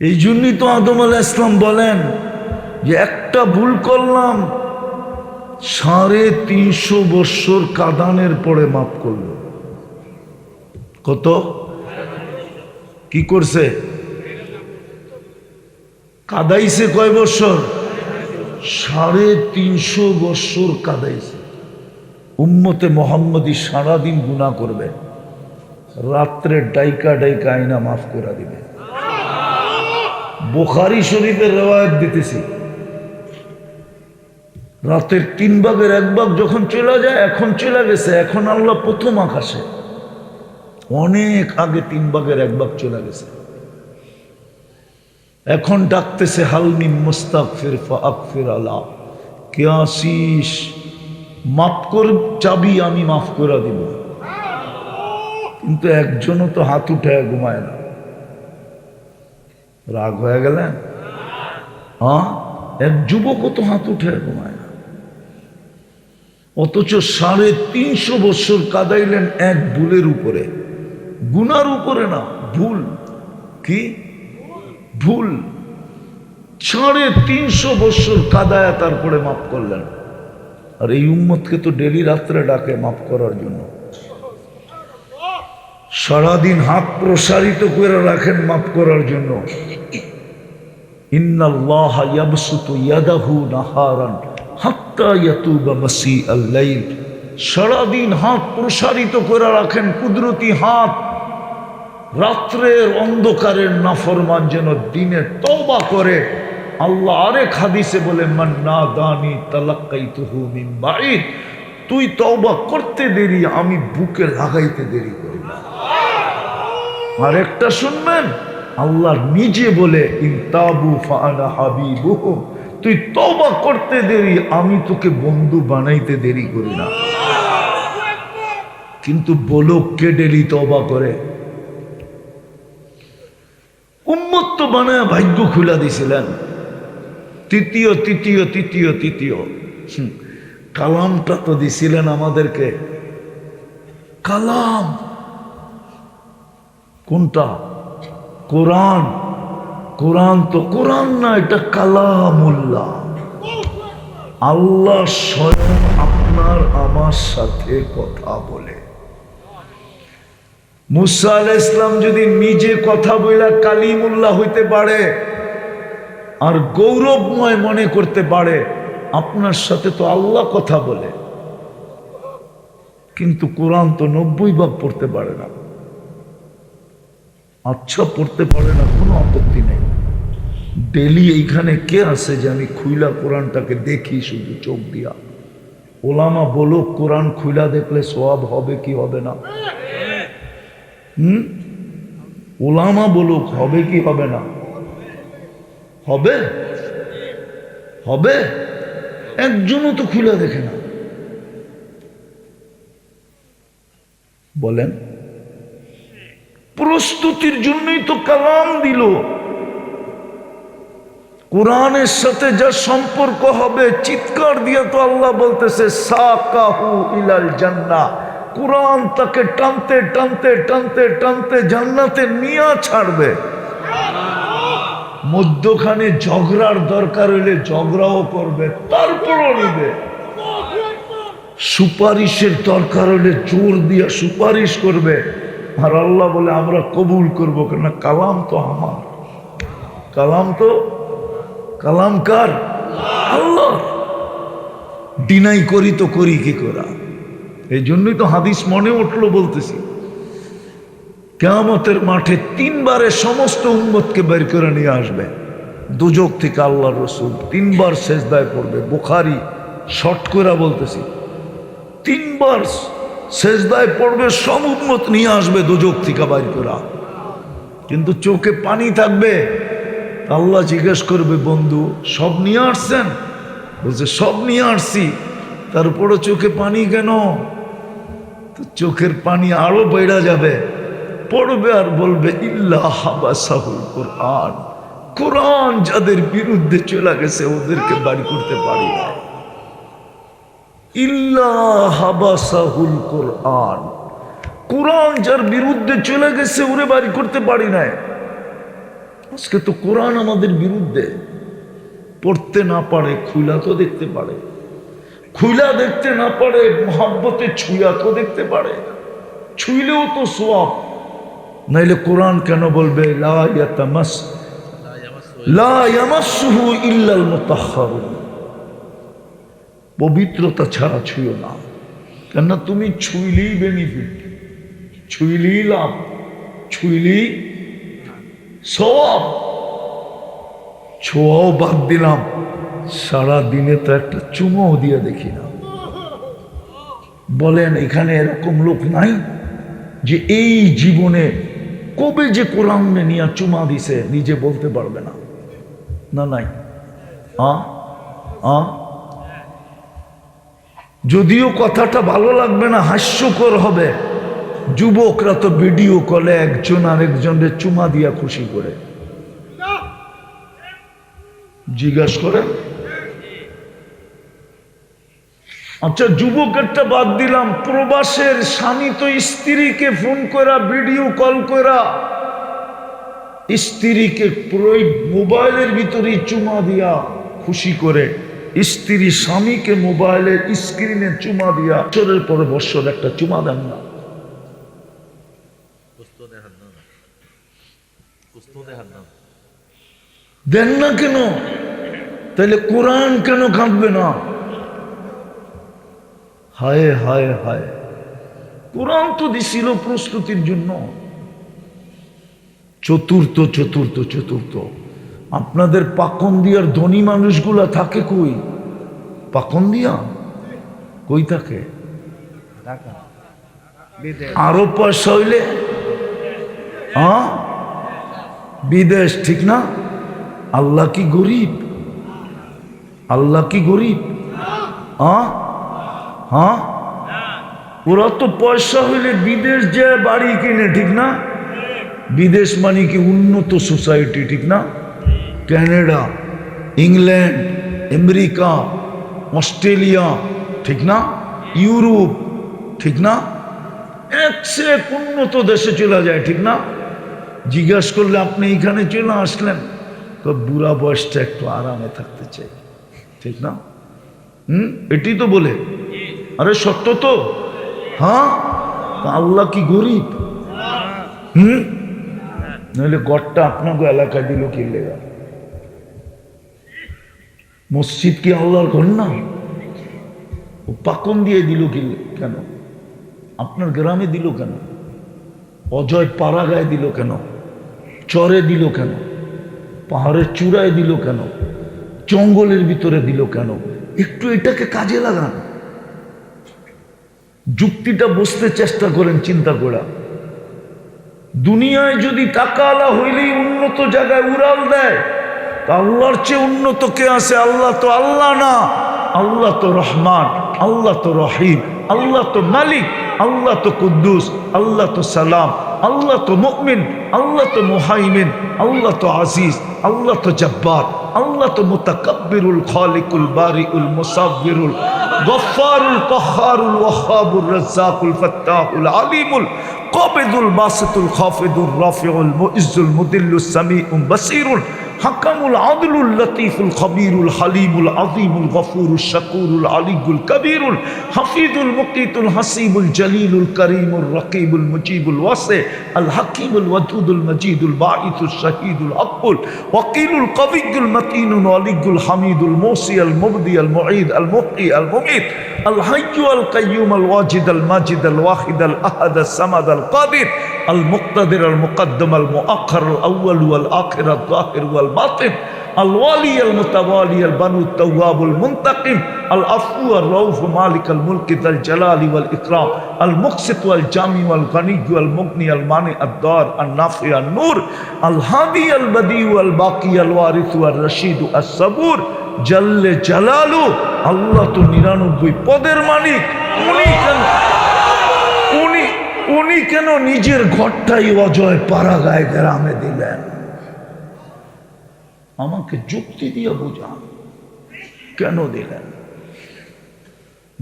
এই জন্যই তো আদম আলাহ ইসলাম বলেন যে একটা ভুল করলাম, সাড়ে তিনশো বৎসর কাদানের পরে মাফ করল। কত? কি করছে? কাদাইছে কয় বৎসর? সাড়ে তিনশো বৎসর কাদাইছে। উম্মতে মোহাম্মদী সারাদিন গুণা করবে, রাত্রে ডাইকা ডাইকা আইনা মাফ করে দিবে। বোখারি শরীফের রেওয়ায়ত দিতেছি। রাতের তিন ভাগের এক ভাগ যখন চলে যায়, এখন চলে গেছে, এখন আল্লাহ প্রথম আকাশে। অনেক আগে তিন ভাগের এক ভাগ চলে গেছে। এখন ডাকতেছে হালমি মুস্তাক ফির ফির আলা। কে আসিস? মাফ কর, চাবি আমি মাফ করে দিব। কিন্তু একজনও তো হাত উঠে ঘুমায় না। রাগ হয়ে গেলেন হ্যাঁ? এক যুবকও তো হাত উঠে ঘুমায় না। অথচ সাড়ে তিনশো বছর কাদাইলেন এক ভুলের উপরে। গুনার উপরে না, ভুল। কি? ভুল। সাড়ে তিনশো বছর কাদায় তারপরে মাফ করলেন। আর এই উম্মতকে তো ডেলি রাত্রে ডাকে মাফ করার জন্য। সারাদিন হাত প্রসারিত করে রাখেন মাফ করার জন্য। সারাদিন হাত প্রসারিত করে রাখেন কুদরতি হাত। রাত্রের অন্ধকারের নাফরমান যেন দিনে তওবা করে। আল্লাহ আরেক হাদিসে বলে মান্না দানি তালাক্কাইতুহু মিন বাঈদ। তুই তওবা করতে দেরি, আমি বুকে লাগাইতে দেরি না আরেকটা শুনবেন? আল্লাহ নিজে বলে তুই তবা করতে দেরি, আমি তোকে বন্ধু বানাইতে দেরি করি না। কিন্তু বলো কে ডেলি তবা করে। উন্মত্ত বানায় ভাগ্য খুলা দিছিলেন। তৃতীয় তৃতীয় তৃতীয় তৃতীয়। কালামটা তো দিছিলেন আমাদেরকে। কালাম। কোনটা? কোরআন। কোরআন তো কোরআন না, এটা কালামুল্লাহ। আল্লাহ স্বয়ং আপনার আমার সাথে কথা বলে। মুসা আল ইসলাম যদি নিজে কথা বইলা কালিমুল্লাহ হইতে পারে, আর গৌরবময় মনে করতে পারে, আপনার সাথে তো আল্লাহ কথা বলে। কিন্তু কোরআন তো নব্বই ভাগ পড়তে পারে না। আচ্ছা পড়তে পারে না, কোনো আপত্তি নেই। ডেলি এইখানে কে আছে যে আমি খুইলা কোরআনটাকে দেখি, শুধু চোখ দিয়া? ওলামা বলো, কোরআন খুইলা দেখলে সব হবে কি হবে না? হুম? ওলামা বলুক, হবে কি হবে না? হবে? হবে? একজনও তো খুলে দেখে না। বলেন। প্রস্তুতির জন্যই তো কালাম দিল। কোরআনের সাথে যা সম্পর্ক হবে, চিৎকার দিয়ে তো আল্লাহ বলতেছে, সাকাহু ইলাল জান্না কোরআন তাকে টানতে টানতে টানতে টানতে জান্নাতে নিয়ে ছাড়বে। মধ্যখানে ঝগড়ার দরকার হইলে ঝগড়াও করবে, তারপরও নিবে। সুপারিশের দরকার হলে জোর দিয়ে সুপারিশ করবে। আর আল্লাহ বলে, আমরা কবুল করব কেন? কালাম তো আমার। কালাম তো, কালাম কার? আল্লাহ। ডিনাই করি তো করি কি করা? এই জন্যই তো হাদিস মনে উঠল বলতেছি। কেয়ামতের মাঠে তিনবারে সমস্ত উম্মতকে বের করে নিয়ে আসবে। দুজক থেকে আল্লাহ রসুল। তিনবার শেষদায় পড়বে। বুখারি শর্ট করে বলতেছি। তিনবার শেষদায় পড়বে, সব উম্মত নিয়ে আসবে দুজক থেকে বাইর করা। কিন্তু চোখে পানি থাকবে আল্লাহ জিজ্ঞেস করবে, বন্ধু, সব নিয়ে আসছেন? বলছে, সব নিয়ে আসছি। তারপরে চোখে পানি কেন? তো চোখের পানি আরও বেড়া যাবে, পড়বে আর বলবে কোরআন। কোরআন যাদের বিরুদ্ধে চলে গেছে, ওদেরকে বাড়ি করতে পারি না। ইল্লাহ হাবাসাহুল কোরআন। কোরআন যার বিরুদ্ধে চলে গেছে ওরে বাড়ি করতে পারি নাই। আজকে তো কোরআন আমাদের বিরুদ্ধে। পড়তে না পারে খুলা তো দেখতে পারে। খুলা দেখতে না পারে, মহাব্বতে ছুঁয়া তো দেখতে পারে। ছুঁইলেও তো সোয়াব। নাইলে কোরআন কেন বলবে? লা ইয়াতামাস লা ইয়ামাসসুহু ইল্লাল মুতাহহারুন পবিত্রতা ছাড়া ছুঁয়ো না। কেননা তুমি ছুঁইলেই বেনিফিট ছুঁইলেই লাভ, ছুঁইলেই সব ছোঁয়াও বাদ দিলাম, সারা দিনে তো একটা চুমাও দিয়ে দেখি না। বলেন, এখানে এরকম লোক নাই যে এই জীবনে কবে যে কোরআন নিয়ে চুমা দিছে, নিজে বলতে পারবে না। না, নাই। আ আ যদিও কথাটা ভালো লাগবে না, হাস্যকর হবে। যুবকরা তো ভিডিও কলে একজন আরেকজনের চুমা দিয়া খুশি করে। জিজ্ঞাস করে আচ্ছা যুবকেরটা বাদ দিলাম, প্রবাসের স্বামী তো স্ত্রীকে ফোন করা ভিডিও কল করা স্ত্রীকে মোবাইলের ভিতরে চুমা দিয়া খুশি করে। স্ত্রী স্বামীকে মোবাইলের স্ক্রিনে চুমা দিয়া বছরের পরে বছর একটা চুমা দেন না। দেন না কেন? তাহলে কোরআন কেন কাঁদবে না? হায় হায় হায়। কোরআন তো দিছিল প্রস্তুতির জন্য। চতুর্থ চতুর্থ চতুর্থ। আপনাদের পাকন দিয়ার ধনী মানুষগুলা থাকে কই? পাকন দিয়া কই থাকে? আরও পয়সা হইলে? হ্যাঁ বিদেশ ঠিক না? আল্লাহ কি গরিব? আল্লাহ কি গরিব? হ্যাঁ হ্যাঁ ওরা তো পয়সা হইলে বিদেশ যায় বাড়ি কিনে ঠিক না? বিদেশ মানে কি উন্নত সোসাইটি ঠিক না? ক্যানাডা ইংল্যান্ড, আমেরিকা, অস্ট্রেলিয়া, ঠিক না? ইউরোপ, ঠিক না? এক উন্নত দেশে চলে যায়, ঠিক না? জিজ্ঞাসা করলে, আপনি এখানে চলে আসলেন? তো বুড়া বয়সটা একটু আরামে থাকতে চাই, ঠিক না? হুম? এটি তো বলে। আরে সত্য তো। হ্যাঁ? আল্লাহ কি গরিব? হুম? নইলে গড়টা আপনাকে এলাকায় দিল কি লেগা? মসজিদ কি আল্লাহর ঘর না? ও পাকন দিয়ে দিল কি কেন? আপনার গ্রামে দিল কেন? অজয় পাড়া গায়ে দিল কেন? চরে দিল কেন? পাহাড়ের চূড়ায় দিল কেন? জঙ্গলের ভিতরে দিল কেন? একটু এটাকে কাজে লাগান। যুক্তিটা বুঝতে চেষ্টা করেন, চিন্তা করা। দুনিয়ায় যদি টাকা আলা হইলেই উন্নত জায়গায় উড়াল দেয়। আল্লাহর চেয়ে উন্নত কে আছে আল্লাহ তো আল্লাহ না আল্লাহ তো রহমান আল্লাহ তো রহিম আল্লাহ তো মালিক আল্লাহ তো কুদ্দুস আল্লাহ তো সালাম আল্লাহ তো মুমিন আল্লাহ তো মুহাইমিন আল্লাহ তো আজিজ আল্লাহ তো জব্বার আল্লাহ তো মুতাকাব্বিরুল খালিকুল বারিউল মুসাব্বিরুল গফফারুল কহ্হারুল ওয়াহ্হাবুর রাজ্জাকুল ফাত্তাহুল আলিমুল قابض الباسط الخافض الرافع المؤز المذل السميع بصير حكم العدل اللطيف الخبير الحليم العظيم الغفور الشكور العلي الكبير الحفيظ المقيت الحسيب الجليل الكريم الرقيب المجيب الواسع الحكيم الودود المجيد الباعث الشهيد الحق وقيل القوي المتين الولي الحميد الموصي المبدي المعيد المقي المميت الحي القيوم الواجد الماجد الواحد الأحد الصمد القادر المقتدر المقدم المؤخر الأول والآخر الظاهر والباطن الوالي المتوالي البنو التواب المنتقم العفو الرؤوف مالك الملك ذا الجلال والإكرام المقسط والجامع والغني والمغني المانع الدار النافع النور الهادي البديع الباقي الوارث والرشيد الصبور جل جلاله আল্লাহ তো নিরানব্বই পদের মালিক উনি কেন উনি কেন নিজের ঘরটাই অজয় পাড়া গায়ে গ্রামে দিলেন? আমাকে যুক্তি দিয়ে বুঝান। কেন দিলেন?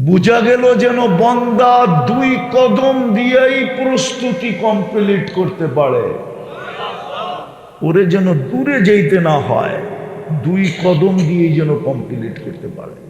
বুঝা গেল যেন বন্দা দুই কদম দিয়েই প্রস্তুতি কমপ্লিট করতে পারে। ওরে যেন দূরে যেতে না হয়, দুই কদম দিয়েই যেন কমপ্লিট করতে পারে।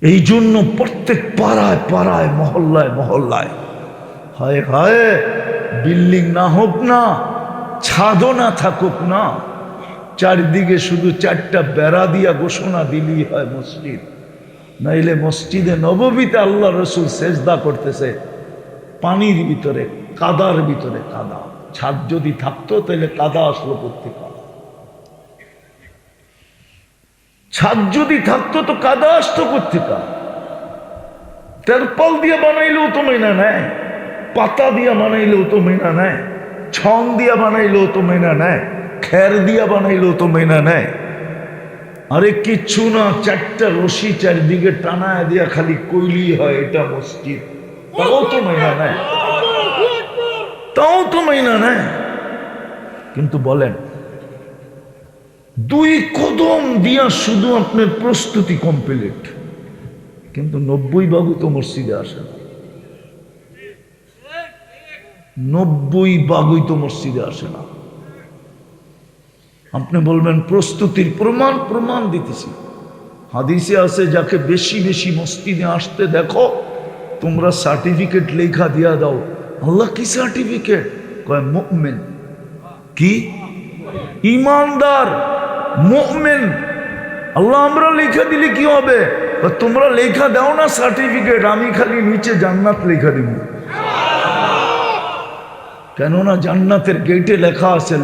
এই জন্য প্রত্যেক পাড়ায় পাড়ায়, মহল্লায় মহল্লায় হায় হায়, বিল্ডিং না হোক না, ছাদও না থাকুক না, চারদিকে শুধু চারটা বেড়া দিয়া ঘোষণা দিলেই হয় মসজিদ। নাইলে মসজিদে নববীতে আল্লাহ রসুল সেজদা করতেছে, পানির ভিতরে, কাদার ভিতরে কাদা। ছাদ যদি থাকতো তাহলে কাদা আসলো কোথেকে ছাদ যদি থাকতো, তো কাদা আসতো কোথেকে তেরপল দিয়ে বানাইলেও তো মেনা নেয় পাতা দিয়া বানাইলেও তো মেনা নেয় ছং দিয়া বানাইলেও তো মেনা নেয় খের দিয়া বানাইলেও তো মেনা নেয় আরে কিচ্ছু না, চারটা রশি চারদিকে টানায় দিয়া খালি কইলি হয় এটা মসজিদ। তাও তো মেনা নেয় তাও তো মেনা নেয় কিন্তু বলেন, দুই কদম দিয়া শুধু আপনার প্রস্তুতি কমপ্লিট কিন্তু নব্বই বাবু তো মসজিদে আসে না নব্বই বাগুই তো মসজিদে আসে না। আপনি বলবেন, প্রস্তুতির প্রমাণ প্রমাণ দিতেছি। হাদিসে আছে, যাকে বেশি বেশি মসজিদে আসতে দেখো, তোমরা সার্টিফিকেট লেখা দিয়া দাও। আল্লাহ কি সার্টিফিকেট? কয় কি? ইমানদার, মুমিন। আল্লাহ আমরা লেখা দিলে কি হবে? তোমরা লেখা দাও না সার্টিফিকেট, আমি খালি নিচে জান্নাত লেখা দিব। কেননা জান্নাতের গেটে লেখা আছে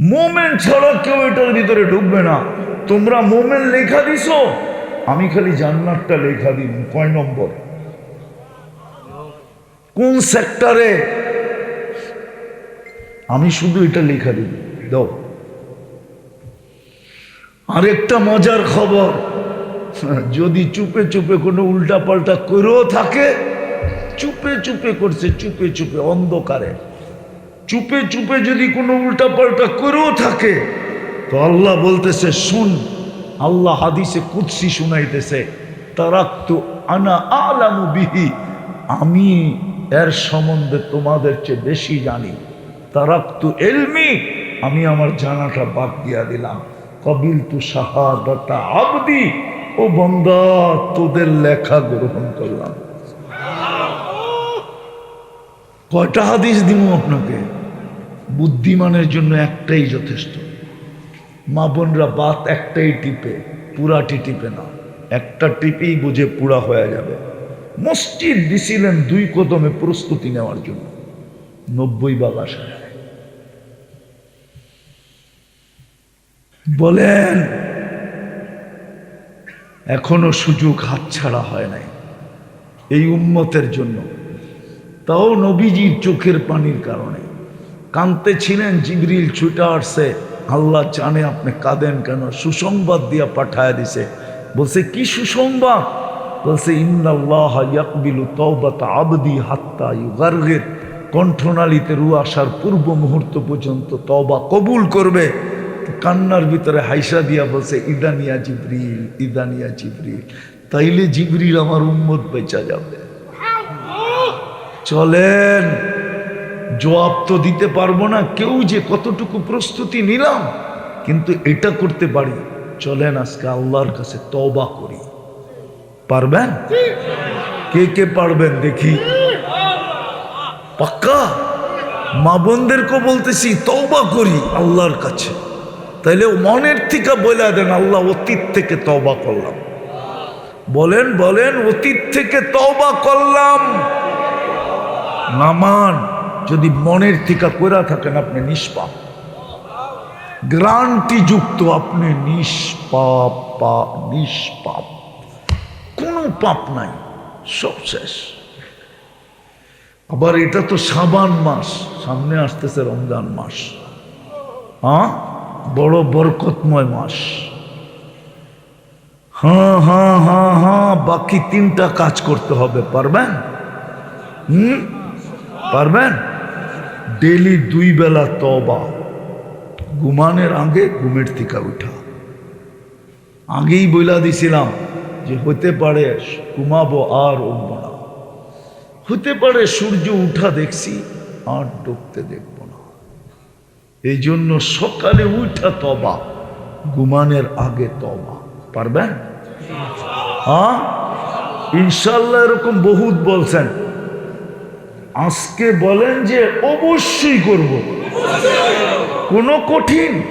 মুমিন। ছাড়া কেউ এটার ভিতরে ঢুকবে না। তোমরা মোমেন লেখা দিছো? আমি খালি জান্নাতটা লেখা দিব কয় নম্বর? কোন সেক্টরে আমি শুধু এটা লেখা দিব দাও। আরেকটা মজার খবর। যদি চুপে চুপে কোনো উল্টা পাল্টা করেও থাকে, চুপে চুপে করছে, চুপে চুপে, অন্ধকারে। চুপে চুপে যদি কোনো উল্টা পাল্টা করেও থাকে, তো আল্লাহ বলতেছে, শুন, আল্লাহ হাদিসে কুৎসি শুনাইতেছে, তারাক্তু আনা আলামু বিহি, আমি এর সম্বন্ধে তোমাদের চেয়ে বেশি জানি। তারাক্তু এলমি, আমি আমার জানাটা বাদ দিয়া দিলাম। কবিল তু শাহাদাতা আবদি ও বন্দা, তোদের লেখা গ্রহণ করলাম। কয়টা হাদিস দিব আপনাকে? বুদ্ধিমানের জন্য একটাই যথেষ্ট। মা বোনরা বাত একটাই টিপে, পুরাটি টিপে না। একটা টিপেই বুঝে পুরা হয়ে যাবে। মসজিদ দিছিলেন দুই কদমে প্রস্তুতি নেওয়ার জন্য। নব্বই বাগাসায় বলেন এখনও সুযোগ হাতছাড়া হয় নাই। এই উন্মতের জন্য। তাও নবীজির চোখের পানির কারণে। কানতে ছিলেন জিবরিল ছুটে আসছে। আল্লাহ জানে আপনি কাঁদেন কেন, সুসংবাদ দিয়া পাঠায় দিছে। বলছে, কি সুসংবাদ? বলছে, ইন্নাল্লাহ ইয়াকবিলু আবদি হাত্তা ইউগারগির। কণ্ঠনালীতে রু আসার পূর্ব মুহূর্ত পর্যন্ত তওবা কবুল করবে। কান্নার ভিতরে হাইসা দিয়া বলছে, ইদানিয়া জিবরিল ইদানিয়া জিবরিল, তাইলে জিবরিল আমার উম্মত বেচা যাবে। চলেন, জবাব তো দিতে পারব না, কেউ যে কতটুকু প্রস্তুতি নিলাম, কিন্তু এটা করতে পারি। চলেন, আজকে আল্লাহর কাছে তবা করি। পারবেন? কে কে পারবেন দেখি। পাক্কা? মা বোনদেরকে বলতেছি, তওবা করি আল্লাহর কাছে। তাইলে মনের থেকে বলে দেন, আল্লাহ অতীত থেকে তওবা করলাম। বলেন বলেন, অতীত থেকে তওবা করলাম। নামান যদি মনের থেকে কইরা থাকেন, আপনি নিষ্পাপ। গ্রান্টি যুক্ত, আপনি নিষ্পাপ পাপ নিষ্পাপ। কোনো পাপ নাই, সব শেষ। আবার এটা তো সাবান মাস, সামনে আসতেছে রমজান মাস। হ্যাঁ? বড় বরকতময় মাস। হ্যাঁ হ্যাঁ হ্যাঁ হ্যাঁ বাকি তিনটা কাজ করতে হবে, পারবেন? হুম? পারবেন? ডেলি দুই বেলা তবা ঘুমানের আগে ঘুমের থেকে উঠা। আগেই বইলা দিছিলাম যে হতে পারে ঘুমাবো আর উঠব না। হতে পারে সূর্য উঠা দেখছি, আর ডুবতে দেখব এই জন্য সকালে উঠা তবা গুমানের আগে তবা। পারবেন? হ্যাঁ? ইনশাল্লাহ এরকম বহুত বলছেন। আজকে বলেন যে অবশ্যই করব। কোনো কঠিন